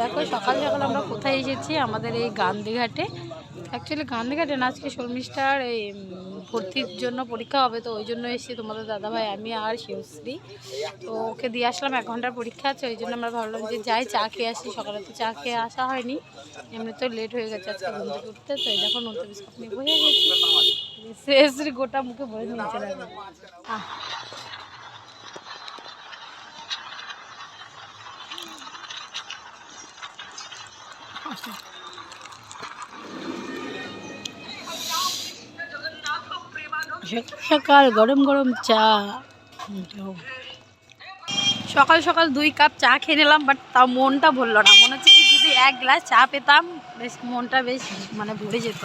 দেখো, সকাল সকাল আমরা কোথায় এসেছি? আমাদের এই গান্ধীঘাটে। অ্যাকচুয়ালি গান্ধীঘাটে না, আজকে শর্মিষ্ঠার এই ভর্তির জন্য পরীক্ষা হবে, তো ওই জন্য এসেছি তোমাদের দাদাভাই, আমি আর শিবশ্রী তো ওকে দিয়ে আসলাম, এক ঘণ্টার পরীক্ষা আছে, ওই জন্য আমরা ভাবলাম যে যাই, চা খেয়ে আসি। সকালে তো চা খেয়ে আসা হয়নি। এমনি তো লেট হয়ে গেছে আজকে ঘুম থেকে উঠতে, তো এই দেখো নতুন বিস্কুট নিয়ে বসে গেছি শ্রেয়শ্রী গোটা মুখে ভরে নিয়েছে সকাল গরম গরম চা। সকাল সকাল দুই কাপ চা খেয়ে নিলাম বাট তাও মনটা ভরলো না। মনে হচ্ছে কি যদি এক গ্লাস চা পেতাম, বেশ মনটা বেশ মানে ভরে যেত।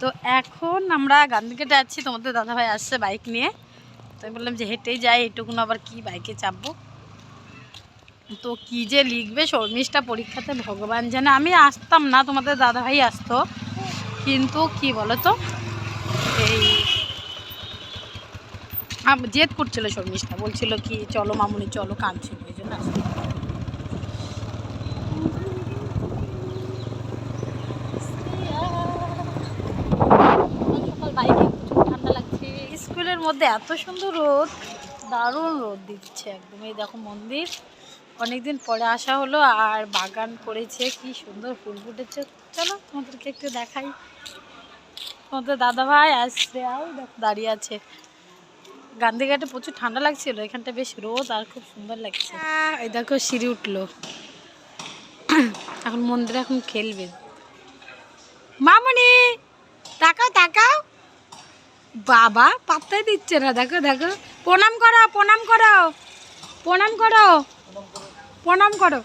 তো এখন আমরা গান্ধীঘাটে আছি, তোমাদের দাদাভাই আসছে বাইক নিয়ে। তো আমি বললাম যে হেঁটেই যাই, এটুকুন আবার কি বাইকে চাপবো? তো কি যে লিখবে শর্মিষ্ঠা পরীক্ষাতে ভগবান জানে। আমি আসতাম না তোমাদের দাদাভাই আসতো। কিন্তু কি বলো তো এই জেদ করছিল শর্মিষ্ঠা। বলছিল কি চলো মামুনি চলো কাঁদছিল ওই জন্য আসতে বাইকে প্রচুর ঠান্ডা লাগছে। স্কুলের মধ্যে এত সুন্দর রোদ দারুণ রোদ দিচ্ছে একদম। এই দেখো মন্দির। অনেকদিন পরে আসা হলো, আর বাগান করেছে, কি সুন্দর ফুল ফুটেছে। চলো তোমাদেরকে একটু দেখাই। তোমাদের দাদা ভাই আসছে আর দাঁড়িয়ে আছে। গান্ধীঘাটে প্রচুর ঠান্ডা লাগছিল, এখানটা বেশ রোদ আর খুব সুন্দর লাগছে। এই দেখো সিঁড়ি উঠল। এখন মন্দিরে এখন খেলবে। মামনি, তাকাও তাকাও। বাবা, পাত্তাই দিচ্ছে না। দেখো দেখো। প্রণাম করো প্রণাম করো। প্রণাম করো। প্রণাম করো।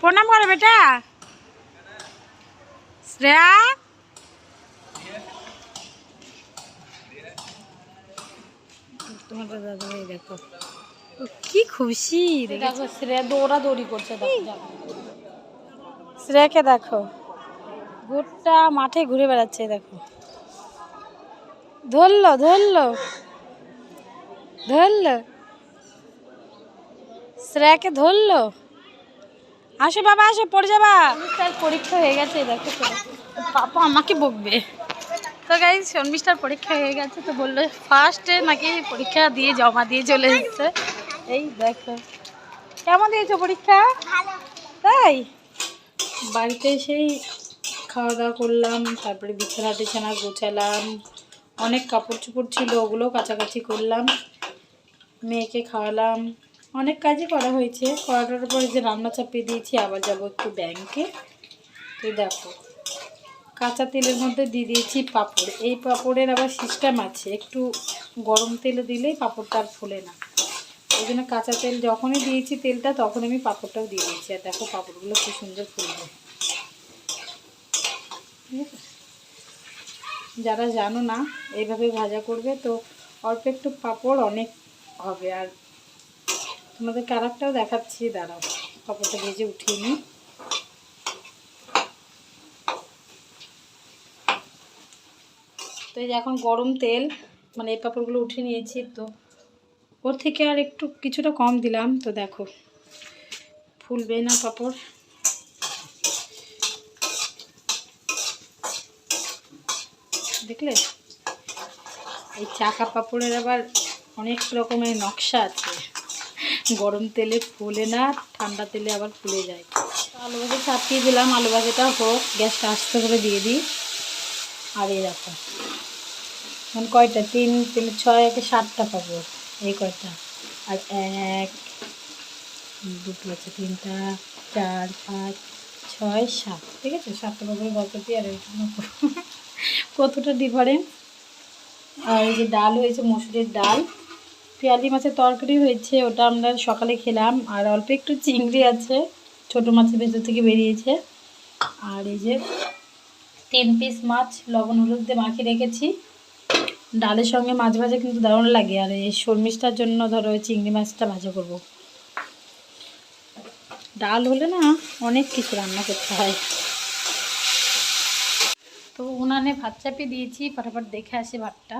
প্রণাম করো বেটা। শ্রেয়া। তোমাদের দাদা ভাই দেখো। কি খুশি দেখো শ্রেয়া দৌড়াদৌড়ি করছে। শ্রেয়াকে দেখো। গোটা মাঠে ঘুরে বেড়াচ্ছে দেখো। ধরলো ধরলো। ধরলো। শ্রেয়াকে ধরলো? আসো বাবা আসো পড়ে যাবা। তার পরীক্ষা হয়ে গেছে দেখো। পাপা আমাকে বকবে। তো গাই শর্মিষ্ঠার পরীক্ষা হয়ে গেছে তো বলল ফার্স্টে নাকি পরীক্ষা দিয়ে জমা দিয়ে চলে এসেছে। এই দেখো। কেমন দিয়েছ পরীক্ষা? তাই? বাড়িতে সেই খাওয়া দাওয়া করলাম তারপরে বিছানা টিছানা গোছালাম অনেক কাপড় চোপড় ছিল ওগুলো কাছাকাছি করলাম মেয়েকে খাওয়ালাম। অনেক কাজই করা হয়েছে। করাটার পরে যে রান্না চাপিয়ে দিয়েছি, আবার যাব একটু ব্যাংকে তো দেখো, কাঁচা তেলের মধ্যে দিয়ে দিয়েছি পাঁপড়। এই পাঁপড়ের আবার সিস্টেম আছে, একটু গরম তেলে দিলেই পাঁপড়টা আর ফোলে না। ওই জন্য কাঁচা তেল যখনই দিয়েছি তেলটা, তখন আমি পাঁপড়টাও দিয়ে দিয়েছি। আর দেখো পাঁপড়গুলো খুব সুন্দর ফুলবে। যারা জানো না, এইভাবে ভাজা করবে, তো অল্প একটু পাঁপড় অনেক হবে। আর তোমাদেরকে আর একটাও দেখাচ্ছি, দাঁড়াও, কাপড়টা ভেজে উঠিয়ে নিই। তো এই যে এখন গরম তেল মানে এই পাঁপড়গুলো উঠে নিয়েছি, তো ওর থেকে আর একটু কিছুটা কম দিলাম, তো দেখো, ফুলবে না পাঁপড় দেখলে? এই চাকা পাঁপড়ের আবার অনেক রকমের নকশা আছে। গরম তেলে ফুলে না, ঠান্ডা তেলে আবার ফুলে যায়। আলু ভাজা চাপিয়ে দিলাম, আলু ভাজাটা হোক, গ্যাসটা আস্তে করে দিয়ে দিই। আর এই দেখো, এখন কয়টা? তিন তিন, ছয় একে সাতটা পাবো এই কয়টা? আর এক, দুটো আছে, তিনটা, চার, পাঁচ, ছয়, সাত। ঠিক আছে? সাতটা পাবো দিয়ে আর কতটা ডিফারেন্স আর এই যে ডাল হয়েছে, মসুরের ডাল। পেঁয়ালি মাছের তরকারি হয়েছে, ওটা আমরা সকালে খেলাম। আর অল্প একটু চিংড়ি আছে, ছোটো মাছের ভেতর থেকে বেরিয়েছে। আর এই যে তিন পিস মাছ, লবণ, হলুদ দিয়ে মাখিয়ে রেখেছি। ডালের সঙ্গে মাছ ভাজা কিন্তু দারুণ লাগে। আর এই শর্মিষ্ঠার জন্য ধরো চিংড়ি মাছটা ভাজা করব। ডাল হলে না অনেক কিছু রান্না করতে হয়। তো উনানে ভাত চাপিয়ে দিয়েছি, ফটাফট দেখে আসি ভাতটা।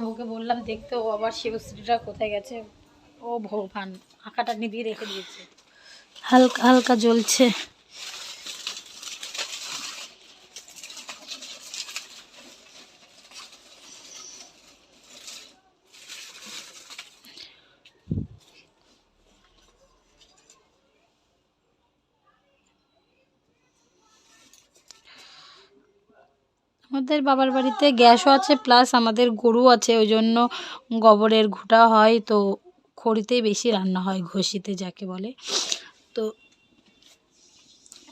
শুভকে বললাম, দেখতে ও আবার শিবশ্রীটা কোথায় গেছে? ও ভগবান, আঁকাটা নিভিয়ে রেখে দিয়েছে। হালকা হালকা জ্বলছে। আমাদের বাবার বাড়িতে গ্যাসও আছে প্লাস আমাদের গরু আছে ওই জন্য গোবরের ঘুঁটা হয়, তো খড়িতেই বেশি রান্না হয় ঘষিতে যাকে বলে। তো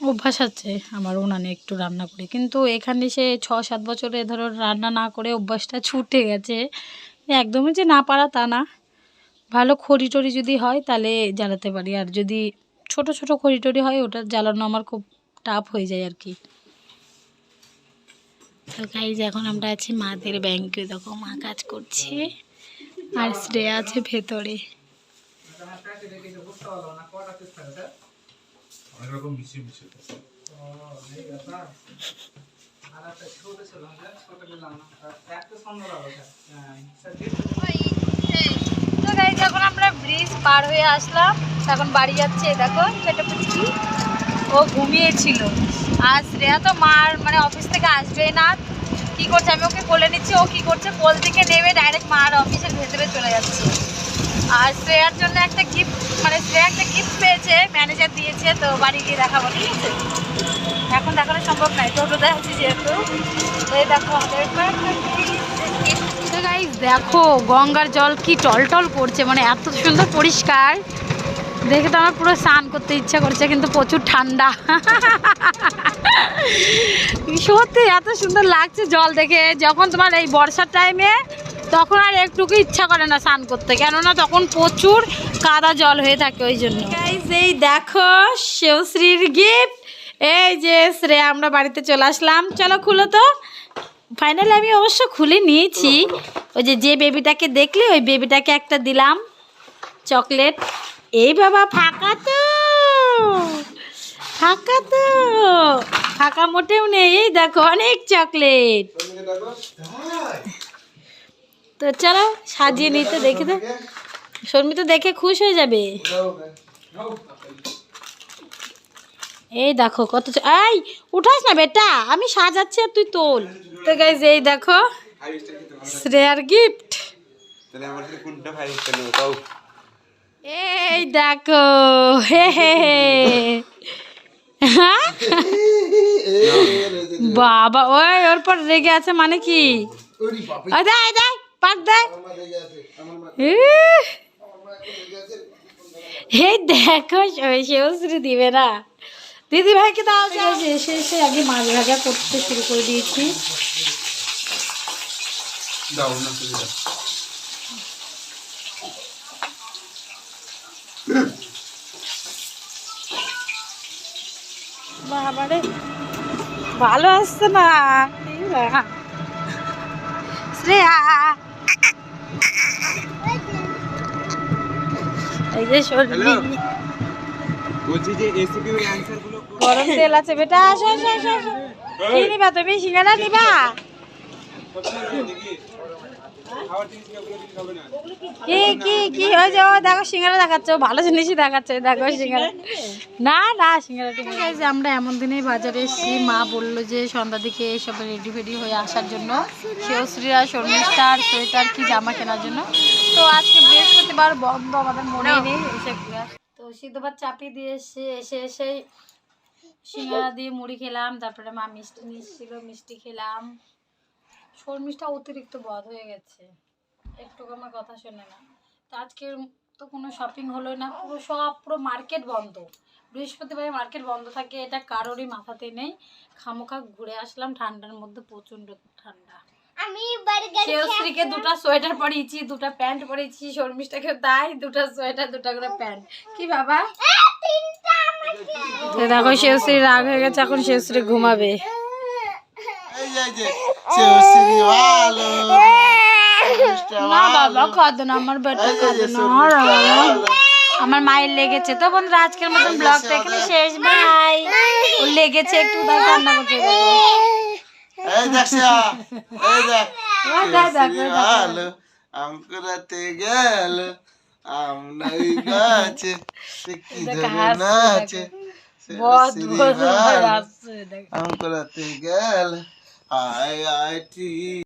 অভ্যাস আছে আমার উনানে একটু রান্না করে, কিন্তু এখানে সে ছ সাত বছরে ধরো রান্না না করে অভ্যাসটা ছুটে গেছে। একদমই যে না পারা তা না। ভালো খড়ি টড়ি যদি হয় তাহলে জ্বালাতে পারি, আর যদি ছোট ছোট খড়ি টড়ি হয় ওটা জ্বালানো আমার খুব টাফ হয়ে যায় আর কি। তো গাইজ এখন আমরা আছি মাদের ব্যাংকে দেখো মা কাজ করছে আর শ্রেয়া আছে ভেতরে। তো গাইজ এখন আমরা ব্রিজ পার হয়ে আসলাম। এখন বাড়ি যাচ্ছে দেখো ছোট পুচকি। ও ঘুমিয়েছিল। আর শ্রেয়া তো মার মানে অফিস থেকে আসবেই না। কি করছে? আমি ওকে কোলে নিচ্ছি, ও কি করছে? কোল থেকে নেমে ডাইরেক্ট মার অফিসের ভেতরে চলে যাচ্ছে। আর শ্রেয়ার জন্য একটা গিফট মানে শ্রেয়া একটা গিফট পেয়েছে ম্যানেজার দিয়েছে, তো বাড়ি গিয়ে দেখাবো, ঠিক আছে? এখন দেখানো সম্ভব নয় টোটোতে আছি যেহেতু। দেখো দেখো, গঙ্গার জল কি টলটল করছে মানে এত সুন্দর পরিষ্কার। দেখে তো আমার পুরো স্নান করতে ইচ্ছা করছে, কিন্তু প্রচুর ঠান্ডা। সত্যি, এত সুন্দর লাগছে জল দেখে। যখন তোমার এই বর্ষার টাইমে তখন আর একটুকু ইচ্ছা করে না স্নান করতে। কেননা তখন প্রচুর কাদা জল হয়ে থাকে ওই জন্য। এই দেখো শিবশ্রীর গিফট এই যে শ্রেয়া, আমরা বাড়িতে চলে আসলাম। চলো খুলো তো। ফাইনালি আমি অবশ্য খুলে নিয়েছি। ওই যে যে বেবিটাকে দেখলে, ওই বেবিটাকে একটা দিলাম। চকলেট এই বাবা ফাঁকা তো। ফাঁকা তো। ফাঁকা মোটেও নেই। এই দেখো অনেক চকলেট। তো চলো সাজিয়ে নিতে দেখে তো। শর্মি তো দেখে খুশ হয়ে যাবে। এই দেখো কত এই উঠাস না বেটা আমি সাজাচ্ছি আর তুই তোল। তো গাইজ এই দেখো শ্রেয়ার গিফট তাহলে আমার কোনটা ফাইভ স্টার নেব? তাও এই দেখো হে হে হে। হ্যাঁ? বাবা ওই ওর পর রেগে আছে মানে কি? ওই দে এই দে পাক দে ইহ। এই দেখো শিবশ্রী দিবে না। দিদি ভাইকে দাও এসে এসে আগে মাছ ভাজা করতে শুরু করে দিয়েছি। দাও না তুমি দাও বাবারে ভালো আসছে না। শ্রেয়া। এই যে সর্দি বলছি যে অ্যানসারগুলো গরম তেল আছে বেটা আসো আসো আসো আসো। কি নিবা তুমি সিঙ্গারা নিবা। কি কি কি যাও দেখো সিঙ্গারা দেখাচ্ছে ভালো জিনিসই দেখাচ্ছে দেখো সিঙ্গারা। না না সিঙ্গারা ঠিক আছে আমরা এমন দিনেই বাজারে এসেছি। মা বলল যে সন্ধ্যা দিকে সব রেডি ফেডি হয়ে আসার জন্য। শর্মিষ্ঠার সোয়েটার কি জামা কেনার জন্য। তো আজকে বৃহস্পতিবার বন্ধ আমাদের মনে নেই এসে তো সিদ্ধ ভাত চাপিয়ে দিয়ে এসে এসে এসে সিঙ্গারা দিয়ে মুড়ি খেলাম। তারপরে মা মিষ্টি নিয়ে এসেছিল মিষ্টি খেলাম। শর্মিষ্ঠা অতিরিক্ত বধ হয়ে গেছে। একটু আমার কথা শোনে না। তো আজকে তো কোনো শপিং হলো না পুরো সব পুরো মার্কেট বন্ধ। বৃহস্পতিবারে মার্কেট বন্ধ থাকে এটা কারোরই মাথাতে নেই। খামোখা ঘুরে আসলাম ঠান্ডার মধ্যে প্রচণ্ড ঠান্ডা। আমি বার্গার দুটো সোয়েটার পরিয়েছি দুটো প্যান্ট পরিয়েছি শর্মিষ্ঠাকে তাই দুটো সোয়েটার দুটো করে প্যান্ট কি বাবা? দেখো শিবশ্রী রাগ হয়ে গেছে এখন শিবশ্রী ঘুমাবে এই যে, এই যে, শিবশ্রী ভালো, মিষ্টি না বাবা কাঁদো না আমার বেটা কাঁদো না মায়ের লেগেছে। তো বন্ধুরা আজকের মতন ব্লগটা এখানে শেষ। ভাই লেগেছে একটু কান্না করছে। কুড়াতে গেল, আম নাই গাছে সে কি ধরে নাচে গেল। I I T.